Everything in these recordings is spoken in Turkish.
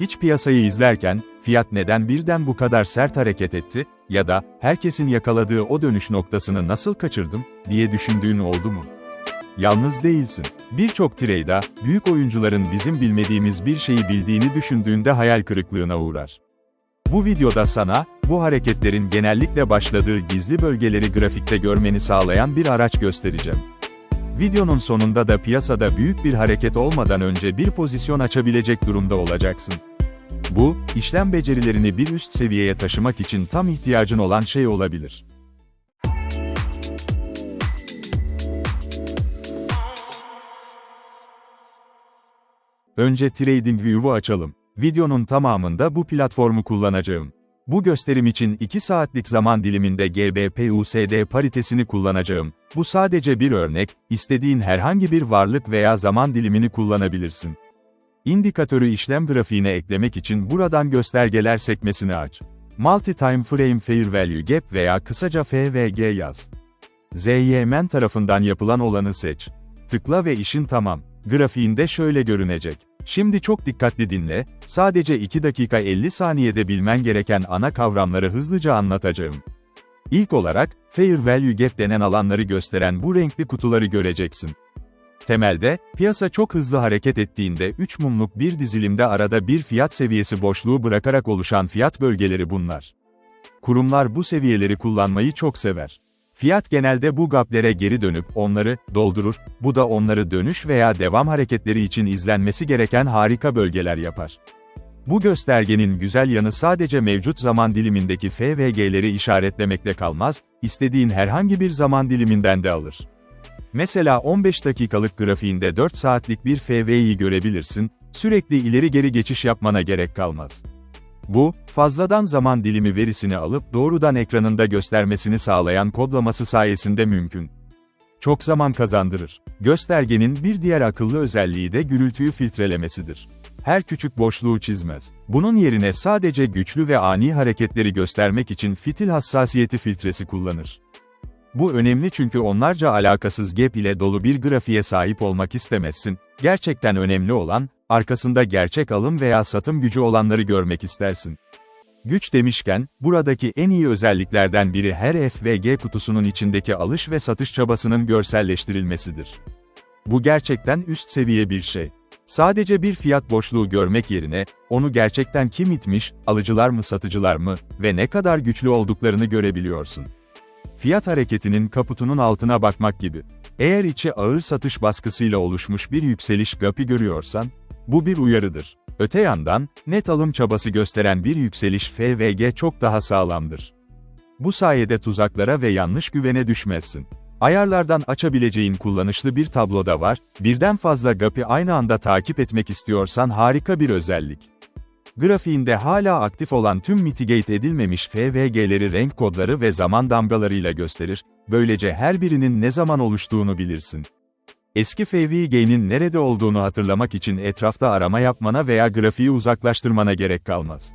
Hiç piyasayı izlerken, fiyat neden birden bu kadar sert hareket etti, ya da, herkesin yakaladığı o dönüş noktasını nasıl kaçırdım, diye düşündüğün oldu mu? Yalnız değilsin. Birçok trade'a, büyük oyuncuların bizim bilmediğimiz bir şeyi bildiğini düşündüğünde hayal kırıklığına uğrar. Bu videoda sana, bu hareketlerin genellikle başladığı gizli bölgeleri grafikte görmeni sağlayan bir araç göstereceğim. Videonun sonunda da piyasada büyük bir hareket olmadan önce bir pozisyon açabilecek durumda olacaksın. Bu, işlem becerilerini bir üst seviyeye taşımak için tam ihtiyacın olan şey olabilir. Önce TradingView'u açalım. Videonun tamamında bu platformu kullanacağım. Bu gösterim için 2 saatlik zaman diliminde GBP-USD paritesini kullanacağım. Bu sadece bir örnek, istediğin herhangi bir varlık veya zaman dilimini kullanabilirsin. İndikatörü işlem grafiğine eklemek için buradan göstergeler sekmesini aç. Multi-Time Frame Fair Value Gap veya kısaca FVG yaz. ZYMN tarafından yapılan olanı seç. Tıkla ve işin tamam. Grafiğinde şöyle görünecek. Şimdi çok dikkatli dinle, sadece 2 dakika 50 saniyede bilmen gereken ana kavramları hızlıca anlatacağım. İlk olarak, Fair Value Gap denen alanları gösteren bu renkli kutuları göreceksin. Temelde, piyasa çok hızlı hareket ettiğinde 3 mumluk bir dizilimde arada bir fiyat seviyesi boşluğu bırakarak oluşan fiyat bölgeleri bunlar. Kurumlar bu seviyeleri kullanmayı çok sever. Fiyat genelde bu gaplere geri dönüp onları doldurur, bu da onları dönüş veya devam hareketleri için izlenmesi gereken harika bölgeler yapar. Bu göstergenin güzel yanı sadece mevcut zaman dilimindeki FVG'leri işaretlemekle kalmaz, istediğin herhangi bir zaman diliminden de alır. Mesela 15 dakikalık grafiğinde 4 saatlik bir FV'yi görebilirsin, sürekli ileri geri geçiş yapmana gerek kalmaz. Bu, fazladan zaman dilimi verisini alıp doğrudan ekranında göstermesini sağlayan kodlaması sayesinde mümkün. Çok zaman kazandırır. Göstergenin bir diğer akıllı özelliği de gürültüyü filtrelemesidir. Her küçük boşluğu çizmez. Bunun yerine sadece güçlü ve ani hareketleri göstermek için fitil hassasiyeti filtresi kullanır. Bu önemli çünkü onlarca alakasız gap ile dolu bir grafiğe sahip olmak istemezsin. Gerçekten önemli olan, arkasında gerçek alım veya satım gücü olanları görmek istersin. Güç demişken, buradaki en iyi özelliklerden biri her F ve G kutusunun içindeki alış ve satış çabasının görselleştirilmesidir. Bu gerçekten üst seviye bir şey. Sadece bir fiyat boşluğu görmek yerine, onu gerçekten kim itmiş, alıcılar mı satıcılar mı ve ne kadar güçlü olduklarını görebiliyorsun. Fiyat hareketinin kaputunun altına bakmak gibi. Eğer içi ağır satış baskısıyla oluşmuş bir yükseliş gap'i görüyorsan, bu bir uyarıdır. Öte yandan, net alım çabası gösteren bir yükseliş FVG çok daha sağlamdır. Bu sayede tuzaklara ve yanlış güvene düşmezsin. Ayarlardan açabileceğin kullanışlı bir tablo da var, birden fazla gap'i aynı anda takip etmek istiyorsan harika bir özellik. Grafiğinde hala aktif olan tüm mitigate edilmemiş FVG'leri renk kodları ve zaman damgalarıyla gösterir, böylece her birinin ne zaman oluştuğunu bilirsin. Eski FVG'nin nerede olduğunu hatırlamak için etrafta arama yapmana veya grafiği uzaklaştırmana gerek kalmaz.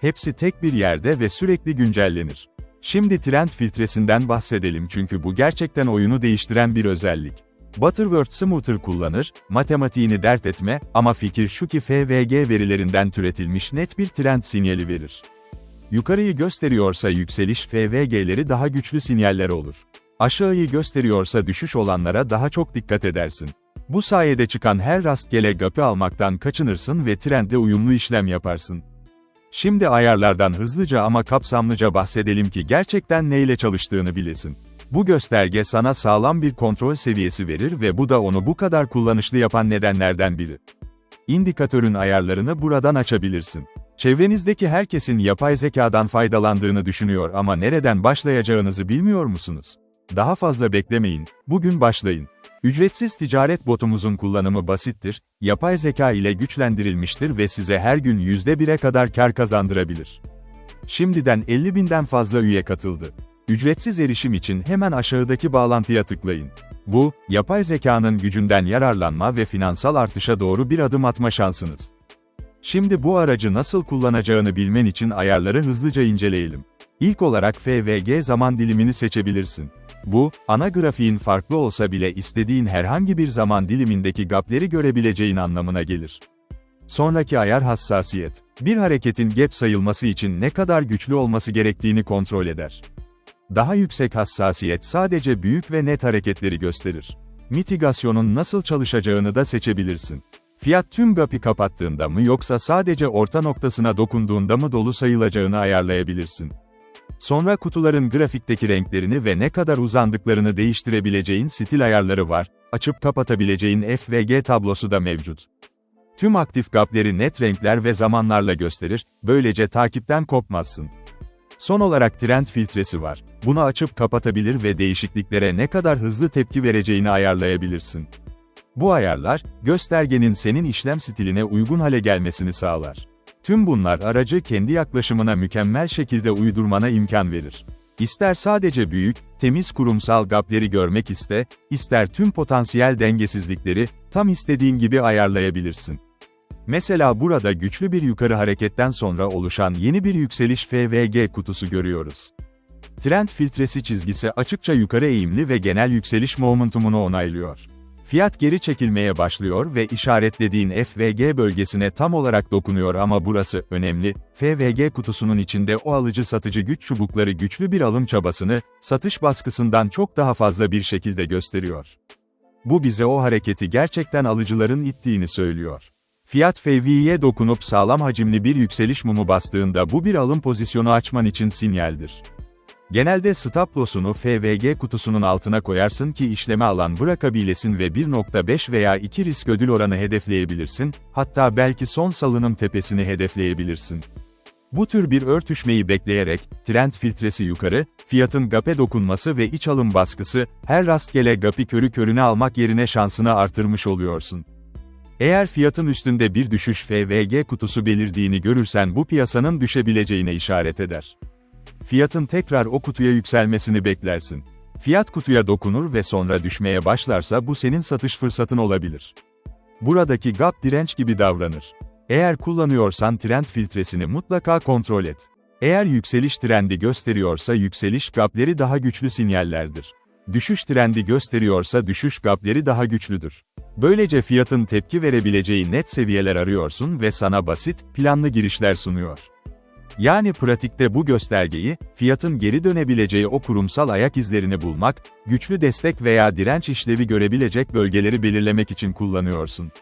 Hepsi tek bir yerde ve sürekli güncellenir. Şimdi trend filtresinden bahsedelim çünkü bu gerçekten oyunu değiştiren bir özellik. Butterworth Smoother kullanır, matematiğini dert etme ama fikir şu ki FVG verilerinden türetilmiş net bir trend sinyali verir. Yukarıyı gösteriyorsa yükseliş FVG'leri daha güçlü sinyaller olur. Aşağıyı gösteriyorsa düşüş olanlara daha çok dikkat edersin. Bu sayede çıkan her rastgele gapı almaktan kaçınırsın ve trendle uyumlu işlem yaparsın. Şimdi ayarlardan hızlıca ama kapsamlıca bahsedelim ki gerçekten neyle çalıştığını bilesin. Bu gösterge sana sağlam bir kontrol seviyesi verir ve bu da onu bu kadar kullanışlı yapan nedenlerden biri. İndikatörün ayarlarını buradan açabilirsin. Çevrenizdeki herkesin yapay zekadan faydalandığını düşünüyor ama nereden başlayacağınızı bilmiyor musunuz? Daha fazla beklemeyin, bugün başlayın. Ücretsiz ticaret botumuzun kullanımı basittir, yapay zeka ile güçlendirilmiştir ve size her gün %1'e kadar kar kazandırabilir. Şimdiden 50 binden fazla üye katıldı. Ücretsiz erişim için hemen aşağıdaki bağlantıya tıklayın. Bu, yapay zekanın gücünden yararlanma ve finansal artışa doğru bir adım atma şansınız. Şimdi bu aracı nasıl kullanacağını bilmen için ayarları hızlıca inceleyelim. İlk olarak FVG zaman dilimini seçebilirsin. Bu, ana grafiğin farklı olsa bile istediğin herhangi bir zaman dilimindeki gapleri görebileceğin anlamına gelir. Sonraki ayar hassasiyet. Bir hareketin gap sayılması için ne kadar güçlü olması gerektiğini kontrol eder. Daha yüksek hassasiyet sadece büyük ve net hareketleri gösterir. Mitigasyonun nasıl çalışacağını da seçebilirsin. Fiyat tüm gap'i kapattığında mı yoksa sadece orta noktasına dokunduğunda mı dolu sayılacağını ayarlayabilirsin. Sonra kutuların grafikteki renklerini ve ne kadar uzandıklarını değiştirebileceğin stil ayarları var, açıp kapatabileceğin F ve G tablosu da mevcut. Tüm aktif gapleri net renkler ve zamanlarla gösterir, böylece takipten kopmazsın. Son olarak trend filtresi var. Bunu açıp kapatabilir ve değişikliklere ne kadar hızlı tepki vereceğini ayarlayabilirsin. Bu ayarlar, göstergenin senin işlem stiline uygun hale gelmesini sağlar. Tüm bunlar aracı kendi yaklaşımına mükemmel şekilde uydurmana imkan verir. İster sadece büyük, temiz kurumsal gapleri görmek iste, ister tüm potansiyel dengesizlikleri, tam istediğin gibi ayarlayabilirsin. Mesela burada güçlü bir yukarı hareketten sonra oluşan yeni bir yükseliş FVG kutusu görüyoruz. Trend filtresi çizgisi açıkça yukarı eğimli ve genel yükseliş momentumunu onaylıyor. Fiyat geri çekilmeye başlıyor ve işaretlediğin FVG bölgesine tam olarak dokunuyor ama burası önemli. FVG kutusunun içinde o alıcı satıcı güç çubukları güçlü bir alım çabasını, satış baskısından çok daha fazla bir şekilde gösteriyor. Bu bize o hareketi gerçekten alıcıların ittiğini söylüyor. Fiyat FV'ye dokunup sağlam hacimli bir yükseliş mumu bastığında bu bir alım pozisyonu açman için sinyaldir. Genelde stop loss'unu FVG kutusunun altına koyarsın ki işleme alan bırakabilesin ve 1.5 veya 2 risk ödül oranı hedefleyebilirsin, hatta belki son salınım tepesini hedefleyebilirsin. Bu tür bir örtüşmeyi bekleyerek, trend filtresi yukarı, fiyatın gap'e dokunması ve iç alım baskısı, her rastgele gap'i körü körüne almak yerine şansını artırmış oluyorsun. Eğer fiyatın üstünde bir düşüş FVG kutusu belirdiğini görürsen bu piyasanın düşebileceğine işaret eder. Fiyatın tekrar o kutuya yükselmesini beklersin. Fiyat kutuya dokunur ve sonra düşmeye başlarsa bu senin satış fırsatın olabilir. Buradaki gap direnç gibi davranır. Eğer kullanıyorsan trend filtresini mutlaka kontrol et. Eğer yükseliş trendi gösteriyorsa yükseliş gapleri daha güçlü sinyallerdir. Düşüş trendi gösteriyorsa düşüş gapleri daha güçlüdür. Böylece fiyatın tepki verebileceği net seviyeler arıyorsun ve sana basit, planlı girişler sunuyor. Yani pratikte bu göstergeyi, fiyatın geri dönebileceği o kurumsal ayak izlerini bulmak, güçlü destek veya direnç işlevi görebilecek bölgeleri belirlemek için kullanıyorsun.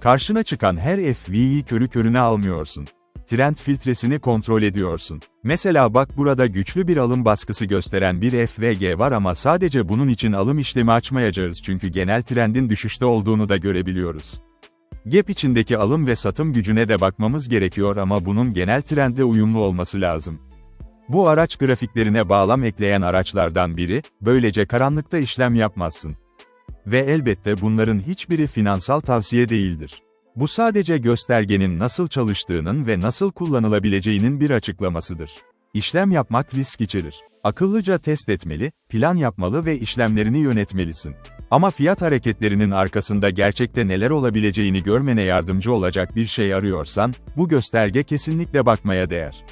Karşına çıkan her FV'yi körü körüne almıyorsun. Trend filtresini kontrol ediyorsun. Mesela bak burada güçlü bir alım baskısı gösteren bir FVG var ama sadece bunun için alım işlemi açmayacağız çünkü genel trendin düşüşte olduğunu da görebiliyoruz. Gap içindeki alım ve satım gücüne de bakmamız gerekiyor ama bunun genel trendle uyumlu olması lazım. Bu araç grafiklerine bağlam ekleyen araçlardan biri, böylece karanlıkta işlem yapmazsın. Ve elbette bunların hiçbiri finansal tavsiye değildir. Bu sadece göstergenin nasıl çalıştığının ve nasıl kullanılabileceğinin bir açıklamasıdır. İşlem yapmak risk içerir. Akıllıca test etmeli, plan yapmalı ve işlemlerini yönetmelisin. Ama fiyat hareketlerinin arkasında gerçekte neler olabileceğini görmene yardımcı olacak bir şey arıyorsan, bu gösterge kesinlikle bakmaya değer.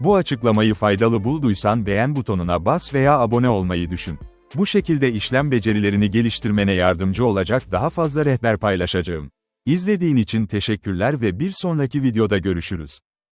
Bu açıklamayı faydalı bulduysan beğen butonuna bas veya abone olmayı düşün. Bu şekilde işlem becerilerini geliştirmene yardımcı olacak daha fazla rehber paylaşacağım. İzlediğin için teşekkürler ve bir sonraki videoda görüşürüz.